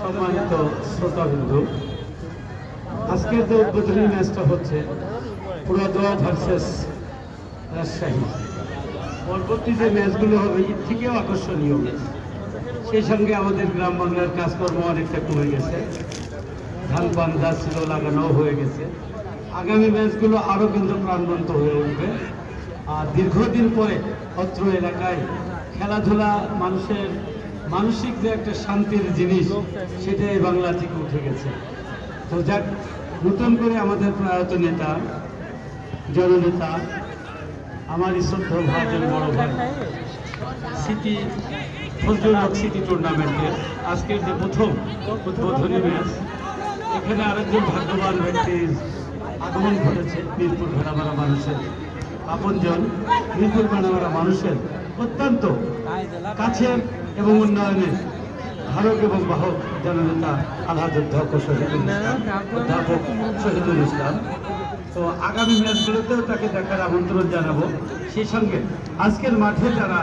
সম্মানিত শ্রোতাবিন্দু, আজকের যে উদ্বোধনী ম্যাচটা হচ্ছে পুরোদোয়া ভার্সেস রাজশাহী। পরবর্তী যে ম্যাচগুলো হবে, এর থেকেও আকর্ষণীয় সেই সঙ্গে আমাদের গ্রাম বাংলার কাজকর্ম অনেকটা কমে গেছে। ধান যা ছিল, লাগানোও হয়ে গেছে। আগামী ম্যাচগুলো আরও কিন্তু প্রাণবন্ত হয়ে উঠবে। আর দীর্ঘদিন পরে অত্র এলাকায় খেলাধুলা মানুষের মানসিক যে একটা শান্তির জিনিস, সেটা এই বাংলা থেকে উঠে গেছে। তো যাক, নতুন করে আমাদের প্রয়াত নেতা, জননেতা, আমার শ্রদ্ধ ভাজন বড় ভাই, সিটি, ফজলুল সিটি টুর্নামেন্টের আজকের যে প্রথম উদ্বোধনী ম্যাচ, এখানে আরেকজন ভাগ্যবান ব্যক্তির আগমন ঘটেছে, মিরপুর ভেড়ামারা মানুষের আপনজন, মিরপুর ভেড়ামারা মানুষের অত্যন্ত কাছের এবং উন্নয়নে ধারক এবং বাহক জননেতা আলহাজ অধ্যক্ষ শহীদুল ইসলাম, অধ্যাপক শহীদুল ইসলাম। তো আগামী ম্যাচগুলোতেও তাকে দেখার আমন্ত্রণ জানাব। সেই সঙ্গে আজকের মাঠে যারা